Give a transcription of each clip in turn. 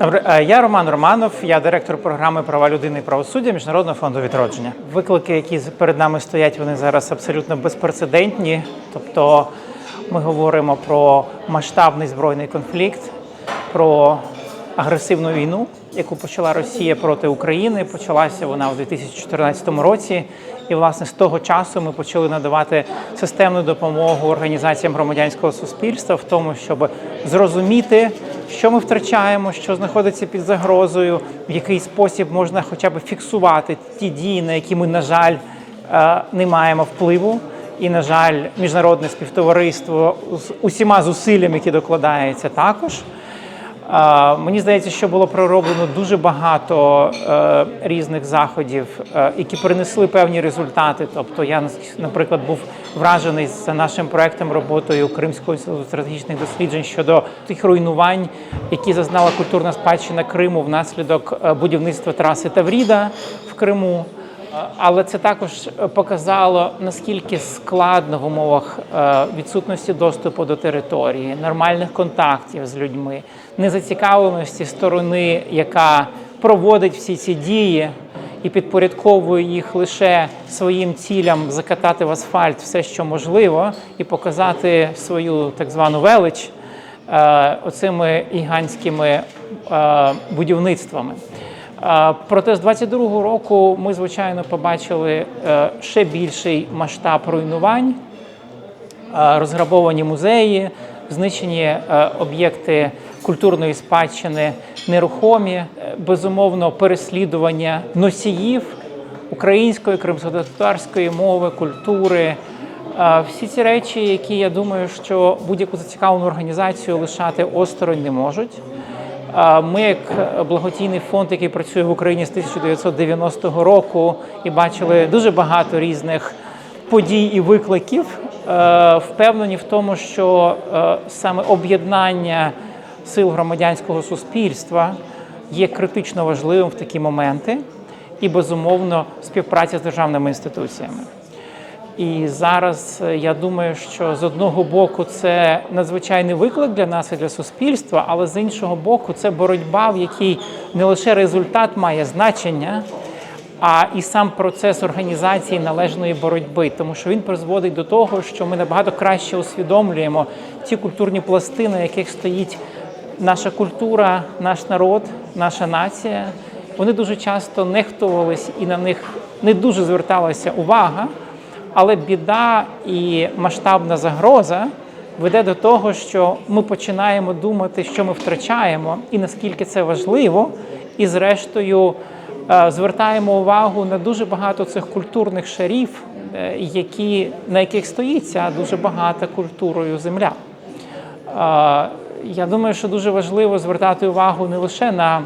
Е, я Роман Романов, я директор програми права людини і правосуддя Міжнародного фонду відродження. Виклики, які перед нами стоять, вони зараз абсолютно безпрецедентні. Тобто, ми говоримо про масштабний збройний конфлікт, про агресивну війну, яку почала Росія проти України. Почалася вона у 2014 році. І власне з того часу ми почали надавати системну допомогу організаціям громадянського суспільства в тому, щоб зрозуміти, що ми втрачаємо, що знаходиться під загрозою, в який спосіб можна хоча б фіксувати ті дії, на які ми, на жаль, е, не маємо впливу. І, на жаль, міжнародне співтовариство з усіма зусиллями, які докладається, також. Мені здається, що було пророблено дуже багато е, різних заходів, е, які принесли певні результати. Тобто, я наприклад був вражений за нашим проектом роботою Кримського інституту стратегічних досліджень щодо тих руйнувань, які зазнала культурна спадщина Криму внаслідок е, будівництва траси Тавріда в Криму. Але це також показало наскільки складно в умовах е, відсутності доступу до території, нормальних контактів з людьми, незацікавленості сторони, яка проводить всі ці дії і підпорядковує їх лише своїм цілям закатати в асфальт все, що можливо, і показати свою так звану велич е, оцими гігантськими е, будівництвами. Проте з 22-го року ми, звичайно, побачили е, ще більший масштаб руйнувань, розграбовані музеї, знищені е, об'єкти культурної спадщини, нерухомі, е, безумовно, переслідування носіїв української, кримськотатарської мови, культури. Всі ці речі, які я думаю, що будь-яку зацікавлену організацію лишати осторонь не можуть. Ми, як благодійний фонд, який працює в Україні з 1990 року, і бачили дуже багато різних подій і викликів, е, впевнені в тому, що е, саме об'єднання сил громадянського суспільства є критично важливим в такі моменти, і безумовно співпраця з державними інституціями. І зараз е, я думаю, що з одного боку це надзвичайний виклик для нас і для суспільства, але з іншого боку, це боротьба, в якій не лише результат має значення, а і сам процес організації належної боротьби, тому що він призводить до того, що ми набагато краще усвідомлюємо ті культурні пласти, на яких стоїть наша культура, наш народ, наша нація. Вони дуже часто нехтувались і на них не дуже зверталася увага. Але біда і масштабна загроза веде до того, що ми починаємо думати, що ми втрачаємо, і наскільки це важливо, і зрештою е, звертаємо увагу на дуже багато цих культурних шарів, е, які, на яких стоїть ця дуже багата культурою земля. Е, Я думаю, що дуже важливо звертати увагу не лише на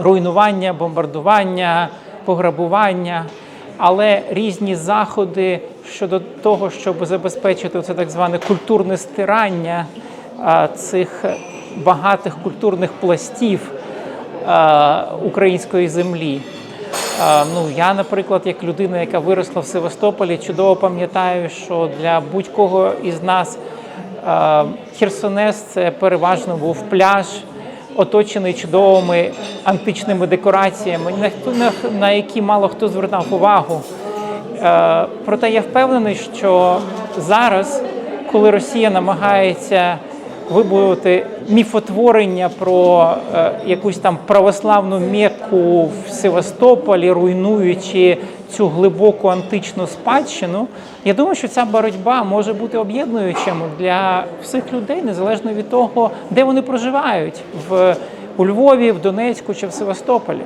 руйнування, бомбардування, пограбування, але різні заходи щодо того, щоб забезпечити це так зване культурне стирання цих багатих культурних пластів української землі. Ну, я, наприклад, як людина, яка виросла в Севастополі, чудово пам'ятаю, що для будь-кого із нас Херсонес це переважно був пляж, оточений чудовими античними декораціями, на, які мало хто звертав увагу. Е, проте я впевнений, що зараз, коли Росія намагається вибудувати міфотворення про е, якусь там православну Мекку в Севастополі, руйнуючи цю глибоку античну спадщину, я думаю, що ця боротьба може бути об'єднуючим для всіх людей, незалежно від того, де вони проживають в у Львові, в Донецьку чи в Севастополі.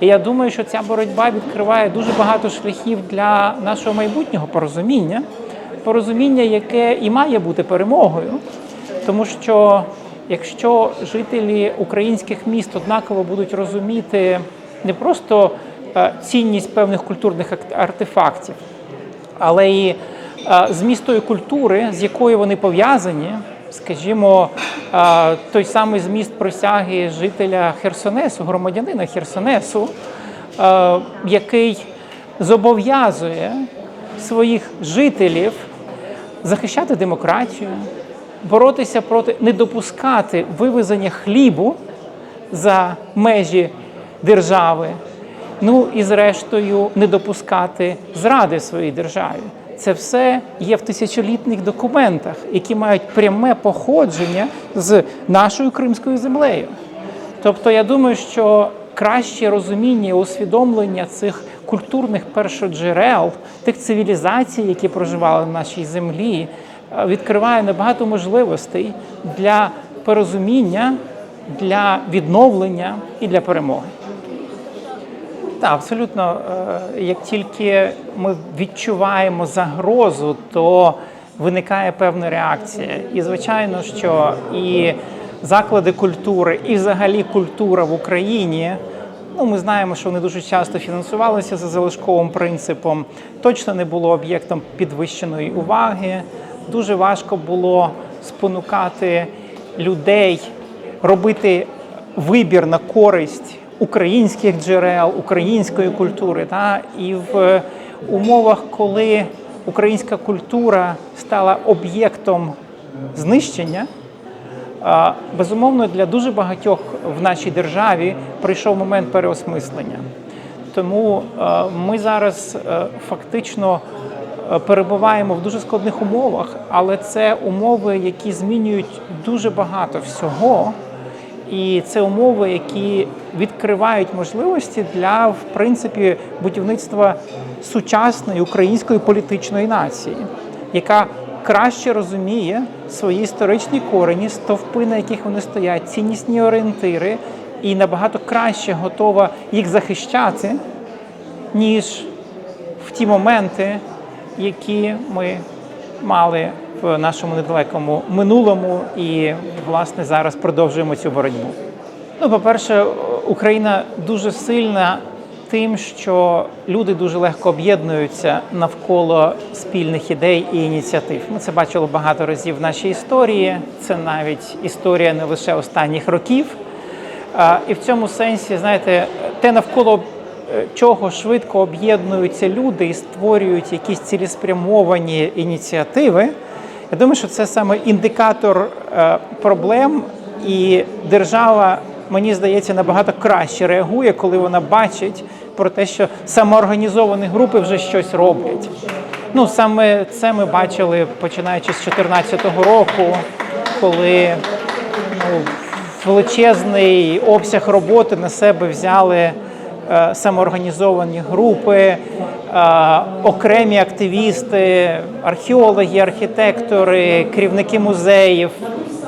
І я думаю, що ця боротьба відкриває дуже багато шляхів для нашого майбутнього порозуміння, порозуміння, яке і має бути перемогою, тому що якщо жителі українських міст однаково будуть розуміти не просто е, цінність певних культурних ак- артефактів, але і е, зміст тої культури, з якою вони пов'язані, скажімо, е, той самий зміст присяги жителя Херсонесу, громадянина Херсонесу, який зобов'язує своїх жителів захищати демократію, боротися проти не допускати вивезення хлібу за межі держави. Ну і зрештою не допускати зради своїй державі. Це все є в тисячолітніх документах, які мають пряме походження з нашою кримською землею. Тобто, я думаю, що краще розуміння і усвідомлення цих культурних першоджерел, тих цивілізацій, які проживали на нашій землі, відкриває набагато можливостей для порозуміння, для відновлення і для перемоги. Так, абсолютно. Е, Як тільки ми відчуваємо загрозу, то виникає певна реакція. І звичайно, що і заклади культури, і взагалі культура в Україні. Ну, ми знаємо, що вони дуже часто фінансувалися за залишковим принципом, точно не було об'єктом підвищеної уваги. Дуже важко було спонукати людей робити вибір на користь українських джерел, української культури. Та? І в умовах, коли українська культура стала об'єктом знищення, безумовно, для дуже багатьох в нашій державі прийшов момент переосмислення. Тому ми зараз е, фактично перебуваємо в дуже складних умовах, але це умови, які змінюють дуже багато всього. І це умови, які відкривають можливості для в принципі будівництва сучасної української політичної нації, яка краще розуміє свої історичні корені, стовпи, на яких вони стоять, ціннісні орієнтири, і набагато краще готова їх захищати, ніж в ті моменти, які ми мали в нашому недалекому минулому, і власне зараз продовжуємо цю боротьбу. Ну, по-перше, Україна дуже сильна тим, що люди дуже легко об'єднуються навколо спільних ідей і ініціатив. Ми це бачили багато разів в нашій історії. Це навіть історія не лише останніх років. І в цьому сенсі, знаєте, те навколо чого швидко об'єднуються люди і створюють якісь цілеспрямовані ініціативи. Я думаю, що це саме індикатор е, проблем, і держава, мені здається, набагато краще реагує, коли вона бачить про те, що самоорганізовані групи вже щось роблять. Ну саме це ми бачили починаючи з 2014 року, коли ну, величезний обсяг роботи на себе взяли самоорганізовані групи, е, окремі активісти, археологи, архітектори, керівники музеїв,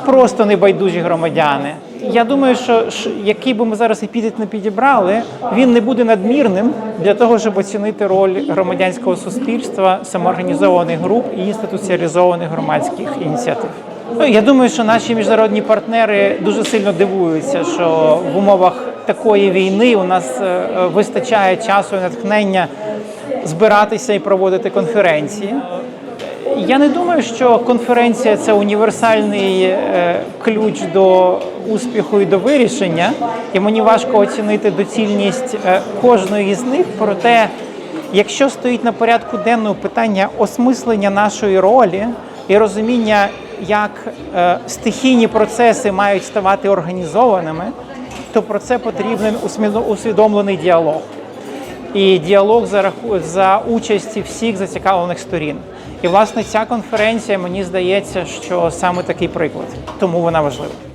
просто небайдужі громадяни. Я думаю, що який би ми зараз епітет не підібрали, він не буде надмірним для того, щоб оцінити роль громадянського суспільства, самоорганізованих груп і інституціалізованих громадських ініціатив. Ну, я думаю, що наші міжнародні партнери дуже сильно дивуються, що в умовах такої війни у нас е, е, вистачає часу і натхнення збиратися і проводити конференції. Я не думаю, що конференція це універсальний е, ключ до успіху і до вирішення, і мені важко оцінити доцільність кожної з них. Проте, якщо стоїть на порядку денного питання осмислення нашої ролі і розуміння, як стихійні процеси мають ставати організованими, то про це потрібен усвідомлений діалог і діалог за за участі всіх зацікавлених сторін. І власне ця конференція мені здається, що саме такий приклад, тому вона важлива.